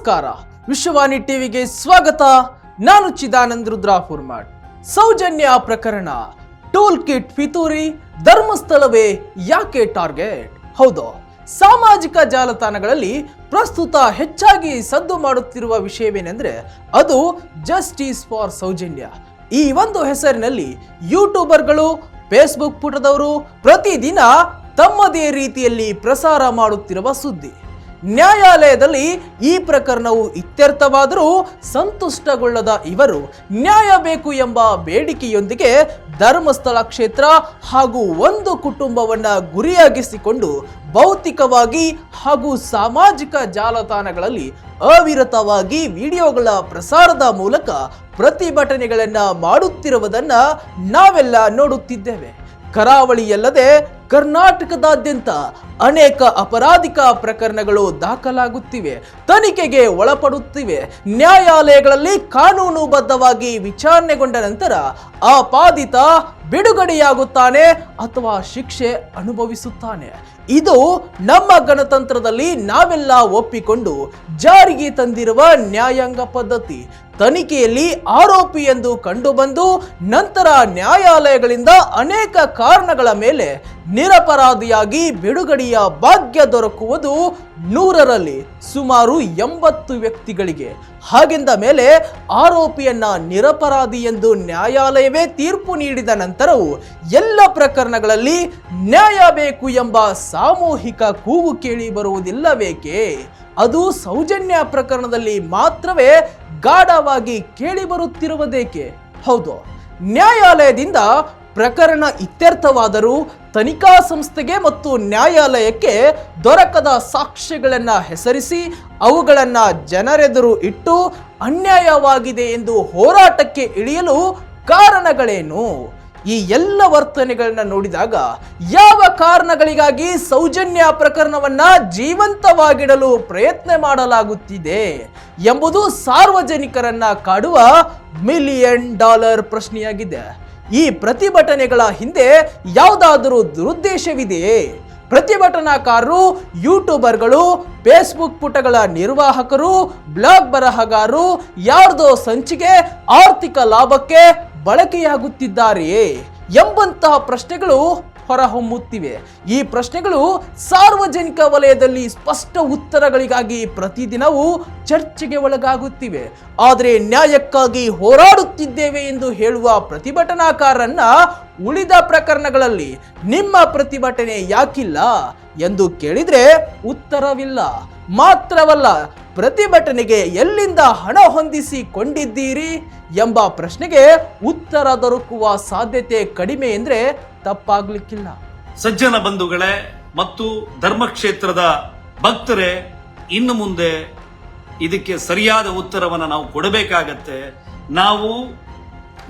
ನಮಸ್ಕಾರ. ವಿಶ್ವವಾಣಿ ಟಿವಿಗೆ ಸ್ವಾಗತ. ನಾನು ಚಿದಾನಂದ್ ರುದ್ರಾ ಫುರ್ಮಾಡ್ ಸೌಜನ್ಯ ಪ್ರಕರಣ. ಟೂಲ್ ಕಿಟ್ ಪಿತೂರಿ, ಧರ್ಮಸ್ಥಳವೇ ಯಾಕೆ ಟಾರ್ಗೆಟ್? ಹೌದು, ಸಾಮಾಜಿಕ ಜಾಲತಾಣಗಳಲ್ಲಿ ಪ್ರಸ್ತುತ ಹೆಚ್ಚಾಗಿ ಸದ್ದು ಮಾಡುತ್ತಿರುವ ವಿಷಯವೇನೆಂದ್ರೆ ಅದು ಜಸ್ಟಿಸ್ ಫಾರ್ ಸೌಜನ್ಯ. ಈ ಒಂದು ಹೆಸರಿನಲ್ಲಿ ಯೂಟ್ಯೂಬರ್ಗಳು, ಫೇಸ್ಬುಕ್ ಪುಟದವರು ಪ್ರತಿದಿನ ತಮ್ಮದೇ ರೀತಿಯಲ್ಲಿ ಪ್ರಸಾರ ಮಾಡುತ್ತಿರುವ ಸುದ್ದಿ. ನ್ಯಾಯಾಲಯದಲ್ಲಿ ಈ ಪ್ರಕರಣವು ಇತ್ಯರ್ಥವಾದರೂ ಸಂತುಷ್ಟಗೊಳ್ಳದ ಇವರು ನ್ಯಾಯ ಬೇಕು ಎಂಬ ಬೇಡಿಕೆಯೊಂದಿಗೆ ಧರ್ಮಸ್ಥಳ ಕ್ಷೇತ್ರ ಹಾಗೂ ಒಂದು ಕುಟುಂಬವನ್ನ ಗುರಿಯಾಗಿಸಿಕೊಂಡು ಭೌತಿಕವಾಗಿ ಹಾಗೂ ಸಾಮಾಜಿಕ ಜಾಲತಾಣಗಳಲ್ಲಿ ಅವಿರತವಾಗಿ ವಿಡಿಯೋಗಳ ಪ್ರಸಾರದ ಮೂಲಕ ಪ್ರತಿಭಟನೆಗಳನ್ನು ಮಾಡುತ್ತಿರುವುದನ್ನ ನಾವೆಲ್ಲ ನೋಡುತ್ತಿದ್ದೇವೆ. ಕರಾವಳಿಯಲ್ಲದೆ ಕರ್ನಾಟಕದಾದ್ಯಂತ ಅನೇಕ ಅಪರಾಧಿಕ ಪ್ರಕರಣಗಳು ದಾಖಲಾಗುತ್ತಿವೆ ತನಿಖೆಗೆ ಒಳಪಡುತ್ತಿವೆ. ನ್ಯಾಯಾಲಯಗಳಲ್ಲಿ ಕಾನೂನುಬದ್ಧವಾಗಿ ವಿಚಾರಣೆಗೊಂಡ ನಂತರ ಆಪಾದಿತ ಬಿಡುಗಡೆಯಾಗುತ್ತಾನೆ ಅಥವಾ ಶಿಕ್ಷೆ ಅನುಭವಿಸುತ್ತಾನೆ. ಇದು ನಮ್ಮ ಗಣತಂತ್ರದಲ್ಲಿ ನಾವೆಲ್ಲ ಒಪ್ಪಿಕೊಂಡು ಜಾರಿಗೆ ತಂದಿರುವ ನ್ಯಾಯಾಂಗ ಪದ್ಧತಿ. ತನಿಖೆಯಲ್ಲಿ ಆರೋಪಿ ಎಂದು ಕಂಡುಬಂದು ನಂತರ ನ್ಯಾಯಾಲಯಗಳಿಂದ ಅನೇಕ ಕಾರಣಗಳ ಮೇಲೆ ನಿರಪರಾಧಿಯಾಗಿ ಬಿಡುಗಡೆಯ ಭಾಗ್ಯ ದೊರಕುವುದು ನೂರರಲ್ಲಿ ಸುಮಾರು ಎಂಬತ್ತು ವ್ಯಕ್ತಿಗಳಿಗೆ ಹಾಗೆಂದ ಮೇಲೆ ಆರೋಪಿಯನ್ನ ನಿರಪರಾಧಿ ಎಂದು ನ್ಯಾಯಾಲಯವೇ ತೀರ್ಪು ನೀಡಿದ ನಂತರವೂ ಎಲ್ಲ ಪ್ರಕರಣಗಳಲ್ಲಿ ನ್ಯಾಯ ಬೇಕು ಎಂಬ ಸಾಮೂಹಿಕ ಕೂಗು ಕೇಳಿ ಬರುವುದಿಲ್ಲಬೇಕೆ ಅದು ಸೌಜನ್ಯ ಪ್ರಕರಣದಲ್ಲಿ ಮಾತ್ರವೇ ಗಾಢವಾಗಿ ಕೇಳಿಬರುತ್ತಿರುವುದೇಕೆ ಹೌದು, ನ್ಯಾಯಾಲಯದಿಂದ ಪ್ರಕರಣ ಇತ್ಯರ್ಥವಾದರೂ ತನಿಖಾ ಸಂಸ್ಥೆಗೆ ಮತ್ತು ನ್ಯಾಯಾಲಯಕ್ಕೆ ದೊರಕದ ಸಾಕ್ಷ್ಯಗಳನ್ನು ಹೆಸರಿಸಿ ಅವುಗಳನ್ನು ಜನರೆದುರು ಇಟ್ಟು ಅನ್ಯಾಯವಾಗಿದೆ ಎಂದು ಹೋರಾಟಕ್ಕೆ ಇಳಿಯಲು ಕಾರಣಗಳೇನು? ಈ ಎಲ್ಲ ವರ್ತನೆಗಳನ್ನ ನೋಡಿದಾಗ ಯಾವ ಕಾರಣಗಳಿಗಾಗಿ ಸೌಜನ್ಯ ಪ್ರಕರಣವನ್ನ ಜೀವಂತವಾಗಿಡಲು ಪ್ರಯತ್ನ ಮಾಡಲಾಗುತ್ತಿದೆ ಎಂಬುದು ಸಾರ್ವಜನಿಕರನ್ನ ಕಾಡುವ ಮಿಲಿಯನ್ ಡಾಲರ್ ಪ್ರಶ್ನೆಯಾಗಿದೆ. ಈ ಪ್ರತಿಭಟನೆಗಳ ಹಿಂದೆ ಯಾವುದಾದರೂ ದುರುದ್ದೇಶವಿದೆಯೇ? ಪ್ರತಿಭಟನಾಕಾರರು, ಯೂಟ್ಯೂಬರ್ಗಳು, ಫೇಸ್ಬುಕ್ ಪುಟಗಳ ನಿರ್ವಾಹಕರು, ಬ್ಲಾಗ್ ಬರಹಗಾರರು ಯಾರ್ದೋ ಸಂಚಿಗೆ ಆರ್ಥಿಕ ಲಾಭಕ್ಕೆ ಬಳಕೆಯಾಗುತ್ತಿದ್ದಾರೆಯೇ ಎಂಬಂತಹ ಪ್ರಶ್ನೆಗಳು ಹೊರಹೊಮ್ಮುತ್ತಿವೆ. ಈ ಪ್ರಶ್ನೆಗಳು ಸಾರ್ವಜನಿಕ ವಲಯದಲ್ಲಿ ಸ್ಪಷ್ಟ ಉತ್ತರಗಳಿಗಾಗಿ ಪ್ರತಿದಿನವೂ ಚರ್ಚೆಗೆ ಒಳಗಾಗುತ್ತಿವೆ. ಆದರೆ ನ್ಯಾಯಕ್ಕಾಗಿ ಹೋರಾಡುತ್ತಿದ್ದೇವೆ ಎಂದು ಹೇಳುವ ಪ್ರತಿಭಟನಾಕಾರರನ್ನ ಉಳಿದ ಪ್ರಕರಣಗಳಲ್ಲಿ ನಿಮ್ಮ ಪ್ರತಿಭಟನೆ ಯಾಕಿಲ್ಲ? ಎಂದು ಕೇಳಿದರೆ ಉತ್ತರವಿಲ್ಲ. ಮಾತ್ರವಲ್ಲ ಪ್ರತಿಭಟನೆಗೆ ಎಲ್ಲಿಂದ ಹಣ ಹೊಂದಿಸಿಕೊಂಡಿದ್ದೀರಿ ಎಂಬ ಪ್ರಶ್ನೆಗೆ ಉತ್ತರ ದೊರಕುವ ಸಾಧ್ಯತೆ ಕಡಿಮೆ ಎಂದ್ರೆ ತಪ್ಪಾಗ್ಲಿಕ್ಕಿಲ್ಲ. ಸಜ್ಜನ ಬಂಧುಗಳೇ ಮತ್ತು ಧರ್ಮಕ್ಷೇತ್ರದ ಭಕ್ತರೇ, ಇನ್ನು ಮುಂದೆ ಇದಕ್ಕೆ ಸರಿಯಾದ ಉತ್ತರವನ್ನು ನಾವು ಕೊಡಬೇಕಾಗತ್ತೆ. ನಾವು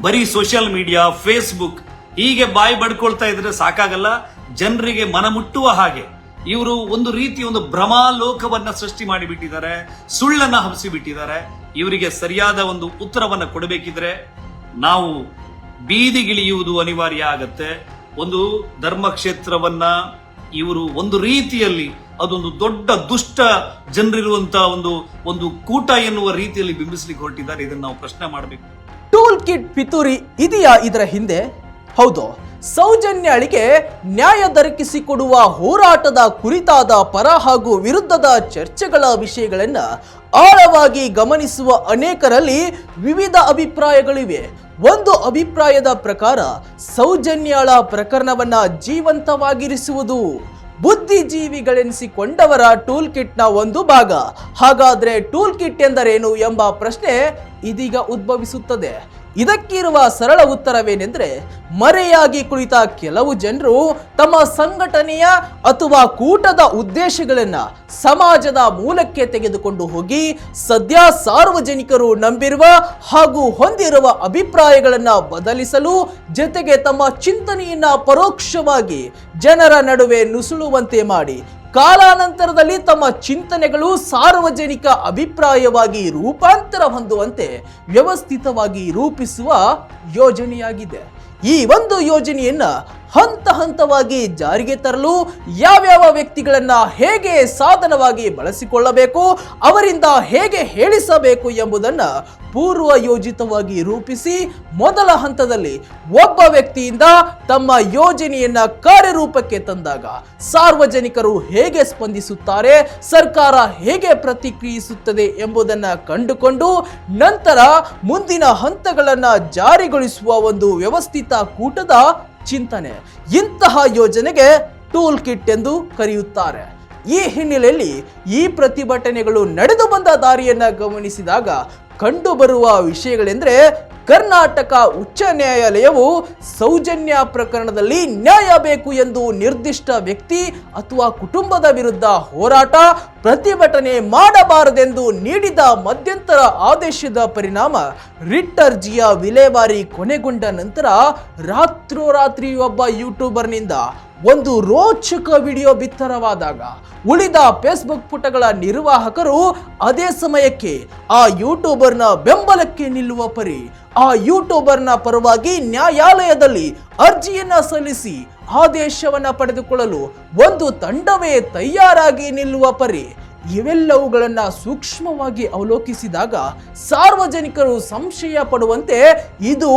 ಬರೀ ಸೋಷಿಯಲ್ ಮೀಡಿಯಾ ಫೇಸ್ಬುಕ್ ಹೀಗೆ ಬಾಯಿ ಬಡ್ಕೊಳ್ತಾ ಇದ್ರೆ ಸಾಕಾಗಲ್ಲ. ಜನರಿಗೆ ಮನಮುಟ್ಟುವ ಹಾಗೆ. ಇವರು ಒಂದು ರೀತಿ ಒಂದು ಭ್ರಮಾಲೋಕವನ್ನ ಸೃಷ್ಟಿ ಮಾಡಿಬಿಟ್ಟಿದ್ದಾರೆ, ಸುಳ್ಳನ್ನ ಹಬ್ಸಿ ಬಿಟ್ಟಿದ್ದಾರೆ ಇವರಿಗೆ ಸರಿಯಾದ ಒಂದು ಉತ್ತರವನ್ನ ಕೊಡಬೇಕಿದ್ರೆ ನಾವು ಬೀದಿಗಿಳಿಯುವುದು ಅನಿವಾರ್ಯ ಆಗತ್ತೆ. ಒಂದು ಧರ್ಮಕ್ಷೇತ್ರವನ್ನ ಇವರು ಒಂದು ರೀತಿಯಲ್ಲಿ ಅದೊಂದು ದೊಡ್ಡ ದುಷ್ಟ ಜನರಿರುವಂತ ಒಂದು ಒಂದು ಕೂಟ ಎನ್ನುವ ರೀತಿಯಲ್ಲಿ ಬಿಂಬಿಸ್ಲಿಕ್ಕೆ ಹೊರಟಿದ್ದಾರೆ. ಇದನ್ನು ನಾವು ಪ್ರಶ್ನೆ ಮಾಡಬೇಕು. ಟೂಲ್ ಕಿಟ್ ಪಿತೂರಿ ಇದೆಯಾ ಇದರ ಹಿಂದೆ? ಹೌದು. ಸೌಜನ್ಯಾಳಿಗೆ ನ್ಯಾಯ ದೊರಕಿಸಿಕೊಡುವ ಹೋರಾಟದ ಕುರಿತಾದ ಪರ ಹಾಗೂ ವಿರುದ್ಧದ ಚರ್ಚೆಗಳ ವಿಷಯಗಳನ್ನು ಆಳವಾಗಿ ಗಮನಿಸುವ ಅನೇಕರಲ್ಲಿ ವಿವಿಧ ಅಭಿಪ್ರಾಯಗಳಿವೆ. ಒಂದು ಅಭಿಪ್ರಾಯದ ಪ್ರಕಾರ ಸೌಜನ್ಯಳ ಪ್ರಕರಣವನ್ನ ಜೀವಂತವಾಗಿರಿಸುವುದು. ಬುದ್ಧಿಜೀವಿಗಳೆನಿಸಿಕೊಂಡವರ ಟೂಲ್ ಕಿಟ್ನ ಒಂದು ಭಾಗ. ಹಾಗಾದ್ರೆ ಟೂಲ್ ಕಿಟ್ ಎಂದರೇನು ಎಂಬ ಪ್ರಶ್ನೆ ಇದೀಗ ಉದ್ಭವಿಸುತ್ತದೆ. ಇದಕ್ಕಿರುವ ಸರಳ ಉತ್ತರವೇನೆಂದರೆ, ಮರೆಯಾಗಿ ಕುಳಿತ ಕೆಲವು ಜನರು ತಮ್ಮ ಸಂಘಟನೆಯ ಅಥವಾ ಕೂಟದ ಉದ್ದೇಶಗಳನ್ನು ಸಮಾಜದ ಮೂಲಕ್ಕೆ ತೆಗೆದುಕೊಂಡು ಹೋಗಿ ಸದ್ಯ ಸಾರ್ವಜನಿಕರು ನಂಬಿರುವ ಹಾಗೂ ಹೊಂದಿರುವ ಅಭಿಪ್ರಾಯಗಳನ್ನು ಬದಲಿಸಲು ಜೊತೆಗೆ ತಮ್ಮ ಚಿಂತನೆಯನ್ನು ಪರೋಕ್ಷವಾಗಿ ಜನರ ನಡುವೆ ನುಸುಳುವಂತೆ ಮಾಡಿ ಕಾಲಾನಂತರದಲ್ಲಿ ತಮ್ಮ ಚಿಂತನೆಗಳು ಸಾರ್ವಜನಿಕ ಅಭಿಪ್ರಾಯವಾಗಿ ರೂಪಾಂತರ ಹೊಂದುವಂತೆ ವ್ಯವಸ್ಥಿತವಾಗಿ ರೂಪಿಸುವ ಯೋಜನೆಯಾಗಿದೆ. ಈ ಒಂದು ಯೋಜನೆಯನ್ನ ಹಂತ ಹಂತವಾಗಿ ಜಾರಿಗೆ ತರಲು ಯಾವ್ಯಾವ ವ್ಯಕ್ತಿಗಳನ್ನ ಹೇಗೆ ಸಾಧನವಾಗಿ ಬಳಸಿಕೊಳ್ಳಬೇಕು, ಅವರಿಂದ ಹೇಗೆ ಹೇಳಿಸಬೇಕು ಎಂಬುದನ್ನು ಪೂರ್ವ ಯೋಜಿತವಾಗಿ ರೂಪಿಸಿ ಮೊದಲ ಹಂತದಲ್ಲಿ ಒಬ್ಬ ವ್ಯಕ್ತಿಯಿಂದ ತಮ್ಮ ಯೋಜನೆಯನ್ನ ಕಾರ್ಯರೂಪಕ್ಕೆ ತಂದಾಗ ಸಾರ್ವಜನಿಕರು ಹೇಗೆ ಸ್ಪಂದಿಸುತ್ತಾರೆ, ಸರ್ಕಾರ ಹೇಗೆ ಪ್ರತಿಕ್ರಿಯಿಸುತ್ತದೆ ಎಂಬುದನ್ನ ಕಂಡುಕೊಂಡು ನಂತರ ಮುಂದಿನ ಹಂತಗಳನ್ನ ಜಾರಿಗೊಳಿಸುವ ಒಂದು ವ್ಯವಸ್ಥಿತ ಕೂಟದ ಚಿಂತನೆ. ಇಂತಹ ಯೋಜನೆಗೆ ಟೂಲ್ ಕಿಟ್ ಎಂದು ಕರೆಯುತ್ತಾರೆ. ಈ ಹಿನ್ನೆಲೆಯಲ್ಲಿ ಈ ಪ್ರತಿಭಟನೆಗಳು ನಡೆದು ಬಂದ ದಾರಿಯನ್ನ ಗಮನಿಸಿದಾಗ ಕಂಡುಬರುವ ವಿಷಯಗಳೆಂದ್ರೆ ಕರ್ನಾಟಕ ಉಚ್ಚ ನ್ಯಾಯಾಲಯವು ಸೌಜನ್ಯ ಪ್ರಕರಣದಲ್ಲಿ ನ್ಯಾಯ ಬೇಕು ಎಂದು ನಿರ್ದಿಷ್ಟ ವ್ಯಕ್ತಿ ಅಥವಾ ಕುಟುಂಬದ ವಿರುದ್ಧ ಹೋರಾಟ, ಪ್ರತಿಭಟನೆ ಮಾಡಬಾರದೆಂದು ನೀಡಿದ ಮಧ್ಯಂತರ ಆದೇಶದ ಪರಿಣಾಮ ರಿಟ್ ಅರ್ಜಿಯ ವಿಲೇವಾರಿ ಕೊನೆಗೊಂಡ ನಂತರ ರಾತ್ರೋರಾತ್ರಿ ಒಬ್ಬ ಯೂಟ್ಯೂಬರ್ನಿಂದ ಒಂದು ರೋಚಕ ವಿಡಿಯೋ ಬಿತ್ತರವಾದಾಗ ಉಳಿದ ಫೇಸ್ಬುಕ್ ಪುಟಗಳ ನಿರ್ವಾಹಕರು ಅದೇ ಸಮಯಕ್ಕೆ ಆ ಯೂಟ್ಯೂಬರ್ನ ಬೆಂಬಲಕ್ಕೆ ನಿಲ್ಲುವ ಪರಿ ಆ ಯೂಟ್ಯೂಬರ್ನ ಪರವಾಗಿ ನ್ಯಾಯಾಲಯದಲ್ಲಿ ಅರ್ಜಿಯನ್ನು ಸಲ್ಲಿಸಿ ಆದೇಶವನ್ನ ಪಡೆದುಕೊಳ್ಳಲು ಒಂದು ತಂಡವೇ ತಯಾರಾಗಿ ನಿಲ್ಲುವ ಪರಿ ಇವೆಲ್ಲವುಗಳನ್ನ ಸೂಕ್ಷ್ಮವಾಗಿ ಅವಲೋಕಿಸಿದಾಗ ಸಾರ್ವಜನಿಕರು ಸಂಶಯ ಪಡುವಂತೆ ಇದು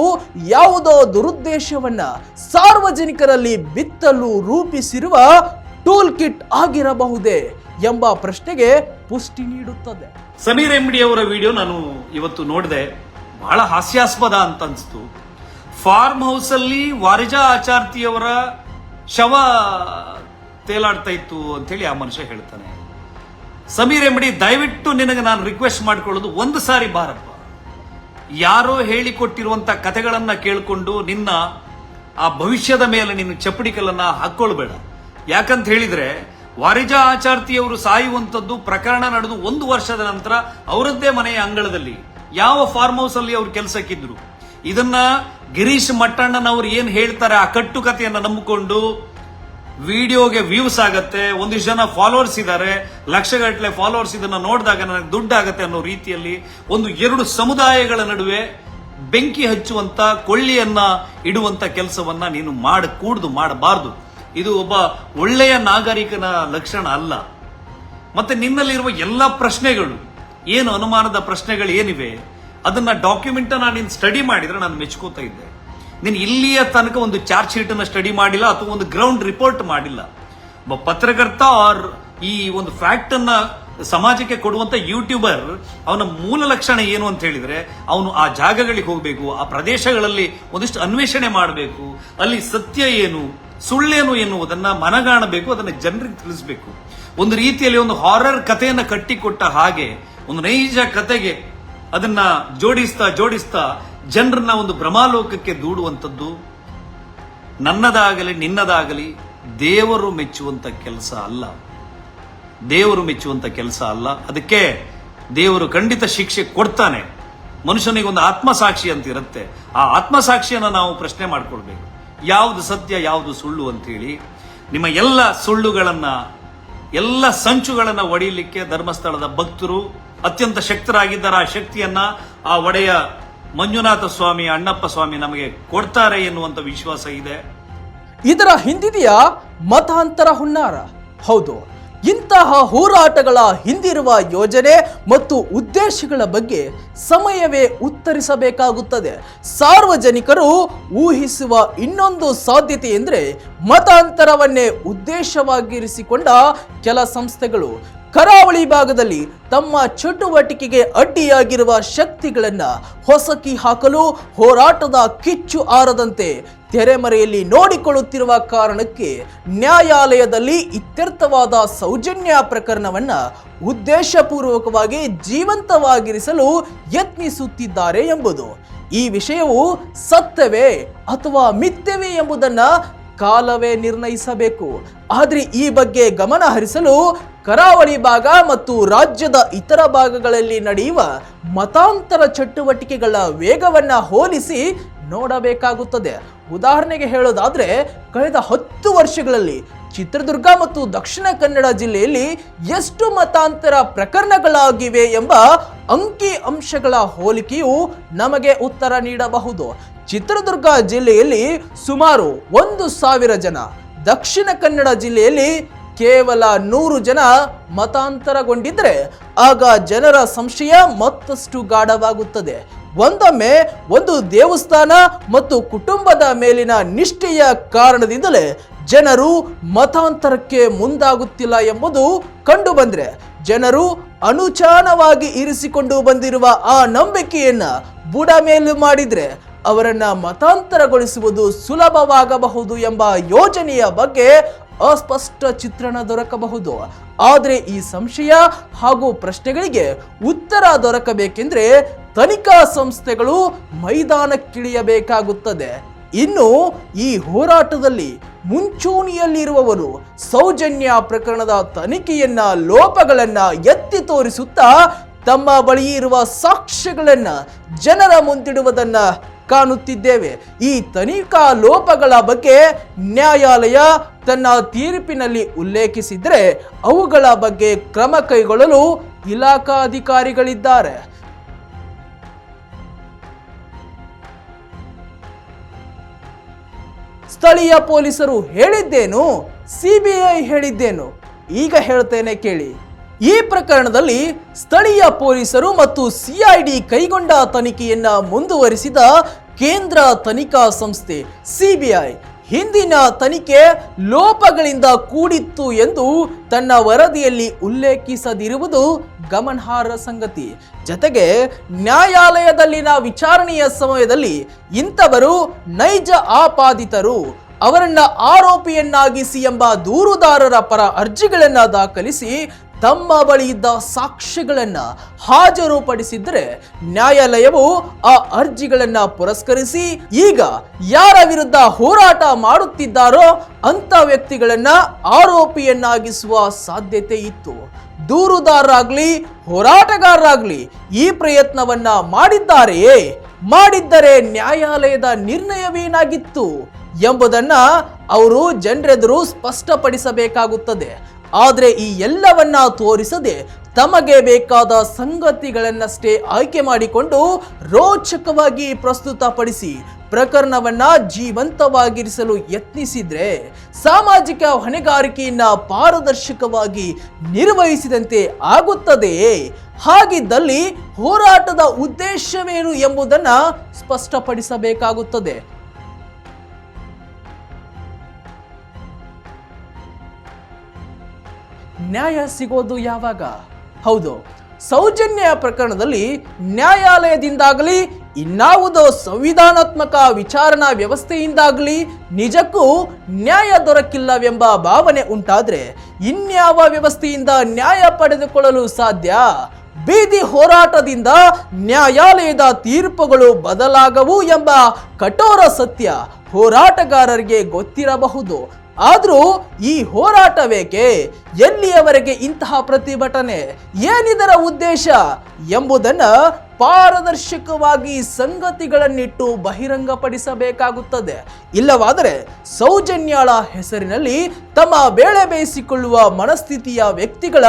ಯಾವುದೋ ದುರುದ್ದೇಶವನ್ನು ಸಾರ್ವಜನಿಕರಲ್ಲಿ ಬಿತ್ತಲು ರೂಪಿಸಿರುವ ಟೂಲ್ ಕಿಟ್ ಆಗಿರಬಹುದೇ ಎಂಬ ಪ್ರಶ್ನೆಗೆ ಪುಷ್ಟಿ ನೀಡುತ್ತದೆ. ಸಮೀರ್ ಎಂಬಡಿ ಅವರ ವಿಡಿಯೋ ನಾನು ಇವತ್ತು ನೋಡಿದೆ. ಬಹಳ ಹಾಸ್ಯಾಸ್ಪದ ಅಂತ ಅನಿಸ್ತು ಫಾರ್ಮ್ ಹೌಸ್ ಅಲ್ಲಿ ವಾರಿಜಾ ಆಚಾರ್ತಿಯವರ ಶವ ತೇಲಾಡ್ತಾ ಇತ್ತು ಅಂತೇಳಿ ಆ ಮನುಷ್ಯ ಹೇಳ್ತಾನೆ. ಸಮೀರ್ ಎಂಬಡಿ, ದಯವಿಟ್ಟು ನಿನಗೆ ನಾನು ರಿಕ್ವೆಸ್ಟ್ ಮಾಡಿಕೊಳ್ಳೋದು ಒಂದು ಸಾರಿ ಬಾರಪ್ಪ. ಯಾರೋ ಹೇಳಿಕೊಟ್ಟಿರುವಂತ ಕಥೆಗಳನ್ನ ಕೇಳಿಕೊಂಡು ನಿನ್ನ ಆ ಭವಿಷ್ಯದ ಮೇಲೆ ನೀನು ಚಪ್ಪಡಿಕಲನ್ನ ಹಾಕೊಳ್ಬೇಡ ಯಾಕಂತ ಹೇಳಿದ್ರೆ, ವಾರಿಜಾ ಆಚಾರ್ತಿಯವರು ಸಾಯುವಂತದ್ದು ಪ್ರಕರಣ ನಡೆದು ಒಂದು ವರ್ಷದ ನಂತರ ಅವರದ್ದೇ ಮನೆಯ ಅಂಗಳದಲ್ಲಿ, ಯಾವ ಫಾರ್ಮ್ ಹೌಸ್ ಅಲ್ಲಿ ಅವ್ರು ಕೆಲಸಕ್ಕಿದ್ರು. ಇದನ್ನ ಗಿರೀಶ್ ಮಟ್ಟಣ್ಣನವರು ಏನ್ ಹೇಳ್ತಾರೆ ಆ ಕಟ್ಟುಕತೆಯನ್ನ ನಂಬಿಕೊಂಡು ವಿಡಿಯೋಗೆ ವ್ಯೂಸ್ ಆಗತ್ತೆ, ಒಂದಿಷ್ಟು ಜನ ಫಾಲೋವರ್ಸ್ ಇದ್ದಾರೆ ಲಕ್ಷಗಟ್ಟಲೆ ಫಾಲೋವರ್ಸ್ ಇದನ್ನ ನೋಡಿದಾಗ ನನಗೆ ದುಡ್ಡು ಆಗತ್ತೆ ಅನ್ನೋ ರೀತಿಯಲ್ಲಿ ಒಂದು ಎರಡು ಸಮುದಾಯಗಳ ನಡುವೆ ಬೆಂಕಿ ಹಚ್ಚುವಂತ, ಕೊಳ್ಳಿಯನ್ನ ಇಡುವಂತ ಕೆಲಸವನ್ನ ನೀನು ಮಾಡ, ಕೂಡ್ದು ಮಾಡಬಾರ್ದು. ಇದು ಒಬ್ಬ ಒಳ್ಳೆಯ ನಾಗರಿಕನ ಲಕ್ಷಣ ಅಲ್ಲ. ಮತ್ತೆ ನಿನ್ನಲ್ಲಿರುವ ಎಲ್ಲ ಪ್ರಶ್ನೆಗಳು, ಏನು ಅನುಮಾನದ ಪ್ರಶ್ನೆಗಳು ಏನಿವೆ, ಅದನ್ನ ಡಾಕ್ಯುಮೆಂಟ್ ನೀನು ಸ್ಟಡಿ ಮಾಡಿದ್ರೆ ನಾನು ಮೆಚ್ಕೋತಾ ಇದ್ದೆ. ನೀನು ಇಲ್ಲಿಯ ತನಕ ಒಂದು ಚಾರ್ಜ್ ಶೀಟ್ ಅನ್ನು ಸ್ಟಡಿ ಮಾಡಿಲ್ಲ ಅಥವಾ ಒಂದು ಗ್ರೌಂಡ್ ರಿಪೋರ್ಟ್ ಮಾಡಿಲ್ಲ. ಒಬ್ಬ ಪತ್ರಕರ್ತ ಆರ್ ಈ ಒಂದು ಫ್ಯಾಕ್ಟ್ ಅನ್ನ ಸಮಾಜಕ್ಕೆ ಕೊಡುವಂತ ಯೂಟ್ಯೂಬರ್ ಅವನ ಮೂಲ ಲಕ್ಷಣ ಏನು ಅಂತ ಹೇಳಿದ್ರೆ, ಅವನು ಆ ಜಾಗಗಳಿಗೆ ಹೋಗಬೇಕು, ಆ ಪ್ರದೇಶಗಳಲ್ಲಿ ಒಂದಿಷ್ಟು ಅನ್ವೇಷಣೆ ಮಾಡಬೇಕು, ಅಲ್ಲಿ ಸತ್ಯ ಏನು, ಸುಳ್ಳೇನು ಎನ್ನುವುದನ್ನ ಮನಗಾಣಬೇಕು, ಅದನ್ನ ಜನರಿಗೆ ತಿಳಿಸಬೇಕು. ಒಂದು ರೀತಿಯಲ್ಲಿ ಒಂದು ಹಾರರ್ ಕಥೆಯನ್ನ ಕಟ್ಟಿಕೊಟ್ಟ ಹಾಗೆ, ಒಂದು ನೈಜ ಕತೆಗೆ ಅದನ್ನ ಜೋಡಿಸ್ತಾ ಜೋಡಿಸ್ತಾ ಜನರನ್ನ ಒಂದು ಭ್ರಮಾಲೋಕಕ್ಕೆ ದೂಡುವಂಥದ್ದು ನನ್ನದಾಗಲಿ, ನಿನ್ನದಾಗಲಿ ದೇವರು ಮೆಚ್ಚುವಂಥ ಕೆಲಸ ಅಲ್ಲ. ದೇವರು ಮೆಚ್ಚುವಂಥ ಕೆಲಸ ಅಲ್ಲ. ಅದಕ್ಕೆ ದೇವರು ಖಂಡಿತ ಶಿಕ್ಷೆ ಕೊಡ್ತಾನೆ. ಮನುಷ್ಯನಿಗೆ ಒಂದು ಆತ್ಮಸಾಕ್ಷಿ ಅಂತ ಇರುತ್ತೆ. ಆ ಆತ್ಮಸಾಕ್ಷಿಯನ್ನು ನಾವು ಪ್ರಶ್ನೆ ಮಾಡಿಕೊಳ್ಬೇಕು. ಯಾವುದು ಸತ್ಯ, ಯಾವುದು ಸುಳ್ಳು ಅಂತೇಳಿ. ನಿಮ್ಮ ಎಲ್ಲ ಸುಳ್ಳುಗಳನ್ನು, ಎಲ್ಲ ಸಂಚುಗಳನ್ನು ಒಡೆಯಲಿಕ್ಕೆ ಧರ್ಮಸ್ಥಳದ ಭಕ್ತರು ಅತ್ಯಂತ ಶಕ್ತರಾಗಿದ್ದಾರೆ. ಆ ಶಕ್ತಿಯನ್ನ ಆ ಒಡೆಯ ಮಂಜುನಾಥ ಸ್ವಾಮಿ ಅಣ್ಣಪ್ಪ ಸ್ವಾಮಿ ನಮಗೆ ಕೊಡ್ತಾರೆ ಎನ್ನುವಂತ ವಿಶ್ವಾಸ ಇದೆ. ಇದರ ಹಿಂದಿದೆಯ ಮತಾಂತರ ಹುನ್ನಾರ? ಹೌದು. ಇಂತಹ ಹೋರಾಟಗಳ ಹಿಂದಿರುವ ಯೋಜನೆ ಮತ್ತು ಉದ್ದೇಶಗಳ ಬಗ್ಗೆ ಸಮಯವೇ ಉತ್ತರಿಸಬೇಕಾಗುತ್ತದೆ. ಸಾರ್ವಜನಿಕರು ಊಹಿಸುವ ಇನ್ನೊಂದು ಸಾಧ್ಯತೆ ಎಂದರೆ ಮತಾಂತರವನ್ನೇ ಉದ್ದೇಶವಾಗಿರಿಸಿಕೊಂಡ ಕೆಲ ಸಂಸ್ಥೆಗಳು. ಕರಾವಳಿ ಭಾಗದಲ್ಲಿ ತಮ್ಮ ಚಟುವಟಿಕೆಗೆ ಅಡ್ಡಿಯಾಗಿರುವ ಶಕ್ತಿಗಳನ್ನು ಹೊಸಕಿ ಹಾಕಲು ಹೋರಾಟದ ಕಿಚ್ಚು ಆರದಂತೆ ತೆರೆಮರೆಯಲ್ಲಿ ನೋಡಿಕೊಳ್ಳುತ್ತಿರುವ ಕಾರಣಕ್ಕೆ ನ್ಯಾಯಾಲಯದಲ್ಲಿ ಇತ್ಯರ್ಥವಾದ ಸೌಜನ್ಯ ಪ್ರಕರಣವನ್ನ ಉದ್ದೇಶಪೂರ್ವಕವಾಗಿ ಜೀವಂತವಾಗಿರಿಸಲು ಯತ್ನಿಸುತ್ತಿದ್ದಾರೆ ಎಂಬುದು. ಈ ವಿಷಯವು ಸತ್ಯವೇ ಅಥವಾ ಮಿಥ್ಯವೇ ಎಂಬುದನ್ನ ಕಾಲವೇ ನಿರ್ಣಯಿಸಬೇಕು. ಆದ್ರೆ ಈ ಬಗ್ಗೆ ಗಮನ ಹರಿಸಲು ಕರಾವಳಿ ಭಾಗ ಮತ್ತು ರಾಜ್ಯದ ಇತರ ಭಾಗಗಳಲ್ಲಿ ನಡೆಯುವ ಮತಾಂತರ ಚಟುವಟಿಕೆಗಳ ವೇಗವನ್ನ ಹೋಲಿಸಿ ನೋಡಬೇಕಾಗುತ್ತದೆ. ಉದಾಹರಣೆಗೆ ಹೇಳೋದಾದರೆ, ಕಳೆದ ಹತ್ತು ವರ್ಷಗಳಲ್ಲಿ ಚಿತ್ರದುರ್ಗ ಮತ್ತು ದಕ್ಷಿಣ ಕನ್ನಡ ಜಿಲ್ಲೆಯಲ್ಲಿ ಎಷ್ಟು ಮತಾಂತರ ಪ್ರಕರಣಗಳಾಗಿವೆ ಎಂಬ ಅಂಕಿ ಅಂಶಗಳ ಹೋಲಿಕೆಯು ನಮಗೆ ಉತ್ತರ ನೀಡಬಹುದು. ಚಿತ್ರದುರ್ಗ ಜಿಲ್ಲೆಯಲ್ಲಿ ಸುಮಾರು ಒಂದು ಸಾವಿರ ಜನ, ದಕ್ಷಿಣ ಕನ್ನಡ ಜಿಲ್ಲೆಯಲ್ಲಿ ಕೇವಲ ನೂರು ಜನ ಮತಾಂತರಗೊಂಡಿದ್ದರೆ ಆಗ ಜನರ ಸಂಶಯ ಮತ್ತಷ್ಟು ಗಾಢವಾಗುತ್ತದೆ. ಒಂದೊಮ್ಮೆ ಒಂದು ದೇವಸ್ಥಾನ ಮತ್ತು ಕುಟುಂಬದ ಮೇಲಿನ ನಿಷ್ಠೆಯ ಕಾರಣದಿಂದಲೇ ಜನರು ಮತಾಂತರಕ್ಕೆ ಮುಂದಾಗುತ್ತಿಲ್ಲ ಎಂಬುದು ಕಂಡು ಬಂದ್ರೆ ಜನರು ಅನುಚಾನವಾಗಿ ಇರಿಸಿಕೊಂಡು ಬಂದಿರುವ ಆ ನಂಬಿಕೆಯನ್ನು ಬುಡ ಬುಡಮೇಲು ಮಾಡಿದರೆ ಅವರನ್ನು ಮತಾಂತರಗೊಳಿಸುವುದು ಸುಲಭವಾಗಬಹುದು ಎಂಬ ಯೋಜನೆಯ ಬಗ್ಗೆ ಅಸ್ಪಷ್ಟ ಚಿತ್ರಣ ದೊರಕಬಹುದು. ಆದರೆ ಈ ಸಂಶಯ ಹಾಗೂ ಪ್ರಶ್ನೆಗಳಿಗೆ ಉತ್ತರ ದೊರಕಬೇಕೆಂದ್ರೆ ತನಿಖಾ ಸಂಸ್ಥೆಗಳು ಮೈದಾನಕ್ಕಿಳಿಯಬೇಕಾಗುತ್ತದೆ. ಇನ್ನು ಈ ಹೋರಾಟದಲ್ಲಿ ಮುಂಚೂಣಿಯಲ್ಲಿರುವವರು ಸೌಜನ್ಯ ಪ್ರಕರಣದ ತನಿಖೆಯನ್ನ, ಲೋಪಗಳನ್ನ ಎತ್ತಿ ತೋರಿಸುತ್ತಾ ತಮ್ಮ ಬಳಿ ಇರುವ ಸಾಕ್ಷ್ಯಗಳನ್ನ ಜನರ ಮುಂದಿಡುವುದನ್ನ ಕಾಣುತ್ತಿದ್ದೇವೆ. ಈ ತನಿಖಾ ಲೋಪಗಳ ಬಗ್ಗೆ ನ್ಯಾಯಾಲಯ ತನ್ನ ತೀರ್ಪಿನಲ್ಲಿ ಉಲ್ಲೇಖಿಸಿದ್ರೆ ಅವುಗಳ ಬಗ್ಗೆ ಕ್ರಮ ಕೈಗೊಳ್ಳಲು ಇಲಾಖಾಧಿಕಾರಿಗಳಿದ್ದಾರೆ. ಸ್ಥಳೀಯ ಪೊಲೀಸರು ಹೇಳಿದ್ದೇನು, ಸಿಬಿಐ ಹೇಳಿದ್ದೇನು? ಈಗ ಹೇಳ್ತೇನೆ ಕೇಳಿ. ಈ ಪ್ರಕರಣದಲ್ಲಿ ಸ್ಥಳೀಯ ಪೊಲೀಸರು ಮತ್ತು ಸಿಐಡಿ ಕೈಗೊಂಡ ತನಿಖೆಯನ್ನ ಮುಂದುವರಿಸಿದ ಕೇಂದ್ರ ತನಿಖಾ ಸಂಸ್ಥೆ ಸಿಬಿಐ ಹಿಂದಿನ ತನಿಖೆ ಲೋಪಗಳಿಂದ ಕೂಡಿತ್ತು ಎಂದು ತನ್ನ ವರದಿಯಲ್ಲಿ ಉಲ್ಲೇಖಿಸದಿರುವುದು ಗಮನಾರ್ಹ ಸಂಗತಿ. ಜತೆಗೆ ನ್ಯಾಯಾಲಯದಲ್ಲಿನ ವಿಚಾರಣೆಯ ಸಮಯದಲ್ಲಿ ಇಂಥವರು ನೈಜ ಆಪಾದಿತರು. ಅವರನ್ನ ಆರೋಪಿಯನ್ನಾಗಿಸಿ ಎಂಬ ದೂರುದಾರರ ಪರ ಅರ್ಜಿಗಳನ್ನು ದಾಖಲಿಸಿ ತಮ್ಮ ಬಳಿ ಇದ್ದ ಹಾಜರುಪಡಿಸಿದರೆ ಹಾಜರುಪಡಿಸಿದ್ರೆ ನ್ಯಾಯಾಲಯವು ಆ ಅರ್ಜಿಗಳನ್ನು ಪುರಸ್ಕರಿಸಿ, ಈಗ ಯಾರ ವಿರುದ್ಧ ಹೋರಾಟ ಮಾಡುತ್ತಿದ್ದಾರೋ ಅಂಥ ವ್ಯಕ್ತಿಗಳನ್ನ ಆರೋಪಿಯನ್ನಾಗಿಸುವ ಸಾಧ್ಯತೆ ಇತ್ತು. ದೂರುದಾರರಾಗ್ಲಿ, ಹೋರಾಟಗಾರರಾಗ್ಲಿ ಈ ಪ್ರಯತ್ನವನ್ನ ಮಾಡಿದ್ದಾರೆಯೇ? ಮಾಡಿದ್ದರೆ ನ್ಯಾಯಾಲಯದ ನಿರ್ಣಯವೇನಾಗಿತ್ತು ಎಂಬುದನ್ನ ಅವರು ಜನರೆದುರು ಸ್ಪಷ್ಟಪಡಿಸಬೇಕಾಗುತ್ತದೆ. ಆದರೆ ಈ ಎಲ್ಲವನ್ನ ತೋರಿಸದೆ ತಮಗೆ ಬೇಕಾದ ಸಂಗತಿಗಳನ್ನಷ್ಟೇ ಆಯ್ಕೆ ಮಾಡಿಕೊಂಡು ರೋಚಕವಾಗಿ ಪ್ರಸ್ತುತಪಡಿಸಿ ಪ್ರಕರಣವನ್ನ ಜೀವಂತವಾಗಿರಿಸಲು ಯತ್ನಿಸಿದ್ರೆ ಸಾಮಾಜಿಕ ಹೊಣೆಗಾರಿಕೆಯನ್ನ ಪಾರದರ್ಶಕವಾಗಿ ನಿರ್ವಹಿಸಿದಂತೆ ಆಗುತ್ತದೆಯೇ? ಹಾಗಿದ್ದಲ್ಲಿ ಹೋರಾಟದ ಉದ್ದೇಶವೇನು ಎಂಬುದನ್ನು ಸ್ಪಷ್ಟಪಡಿಸಬೇಕಾಗುತ್ತದೆ. ನ್ಯಾಯ ಸಿಗೋದು ಯಾವಾಗ? ಹೌದು, ಸೌಜನ್ಯ ಪ್ರಕರಣದಲ್ಲಿ ನ್ಯಾಯಾಲಯದಿಂದಾಗಲಿ, ಇನ್ನಾವುದೋ ಸಂವಿಧಾನಾತ್ಮಕ ವಿಚಾರಣಾ ವ್ಯವಸ್ಥೆಯಿಂದಾಗಲಿ ನಿಜಕ್ಕೂ ನ್ಯಾಯ ದೊರಕಿಲ್ಲವೆಂಬ ಭಾವನೆ ಉಂಟಾದರೆ ಇನ್ಯಾವ ವ್ಯವಸ್ಥೆಯಿಂದ ನ್ಯಾಯ ಪಡೆದುಕೊಳ್ಳಲು ಸಾಧ್ಯ? ಬೀದಿ ಹೋರಾಟದಿಂದ ನ್ಯಾಯಾಲಯದ ತೀರ್ಪುಗಳು ಬದಲಾಗವು ಎಂಬ ಕಠೋರ ಸತ್ಯ ಹೋರಾಟಗಾರರಿಗೆ ಗೊತ್ತಿರಬಹುದು. ಆದ್ರೂ ಈ ಹೋರಾಟವೇಕೆ? ಎಲ್ಲಿಯವರೆಗೆ ಇಂತಹ ಪ್ರತಿಭಟನೆ? ಏನಿದರ ಉದ್ದೇಶ? ಎಂಬುದನ್ನು ಪಾರದರ್ಶಕವಾಗಿ ಸಂಗತಿಗಳನ್ನಿಟ್ಟು ಬಹಿರಂಗಪಡಿಸಬೇಕಾಗುತ್ತದೆ. ಇಲ್ಲವಾದರೆ ಸೌಜನ್ಯಾಳ ಹೆಸರಿನಲ್ಲಿ ತಮ್ಮ ಬೇಳೆ ಬೇಯಿಸಿಕೊಳ್ಳುವ ಮನಸ್ಥಿತಿಯ ವ್ಯಕ್ತಿಗಳ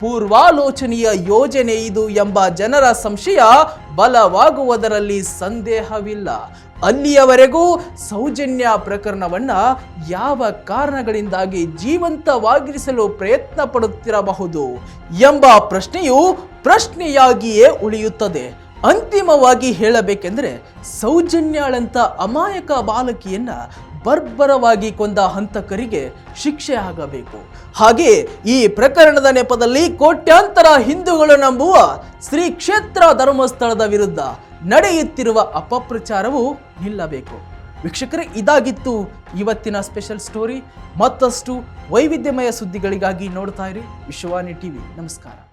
ಪೂರ್ವಾಲೋಚನೆಯ ಯೋಜನೆ ಇದು ಎಂಬ ಜನರ ಸಂಶಯ ಬಲವಾಗುವುದರಲ್ಲಿ ಸಂದೇಹವಿಲ್ಲ. ಅಲ್ಲಿಯವರೆಗೂ ಸೌಜನ್ಯ ಪ್ರಕರಣವನ್ನು ಯಾವ ಕಾರಣಗಳಿಂದಾಗಿ ಜೀವಂತವಾಗಿರಿಸಲು ಪ್ರಯತ್ನ ಪಡುತ್ತಿರಬಹುದು ಎಂಬ ಪ್ರಶ್ನೆಯು ಪ್ರಶ್ನೆಯಾಗಿಯೇ ಉಳಿಯುತ್ತದೆ. ಅಂತಿಮವಾಗಿ ಹೇಳಬೇಕೆಂದರೆ ಸೌಜನ್ಯಾಳಂಥ ಅಮಾಯಕ ಬಾಲಕಿಯನ್ನು ಬರ್ಬರವಾಗಿ ಕೊಂದ ಹಂತಕರಿಗೆ ಶಿಕ್ಷೆ ಆಗಬೇಕು. ಹಾಗೆ ಈ ಪ್ರಕರಣದ ನೆಪದಲ್ಲಿ ಕೋಟ್ಯಾಂತರ ಹಿಂದೂಗಳು ನಂಬುವ ಶ್ರೀ ಕ್ಷೇತ್ರ ಧರ್ಮಸ್ಥಳದ ವಿರುದ್ಧ ನಡೆಯುತ್ತಿರುವ ಅಪಪ್ರಚಾರವು ನಿಲ್ಲಬೇಕು. ವೀಕ್ಷಕರೇ, ಇದಾಗಿತ್ತು ಇವತ್ತಿನ ಸ್ಪೆಷಲ್ ಸ್ಟೋರಿ. ಮತ್ತಷ್ಟು ವೈವಿಧ್ಯಮಯ ಸುದ್ದಿಗಳಿಗಾಗಿ ನೋಡ್ತಾ ಇರಿ. ವಿಶ್ವವಾಣಿ ಟಿವಿ. ನಮಸ್ಕಾರ.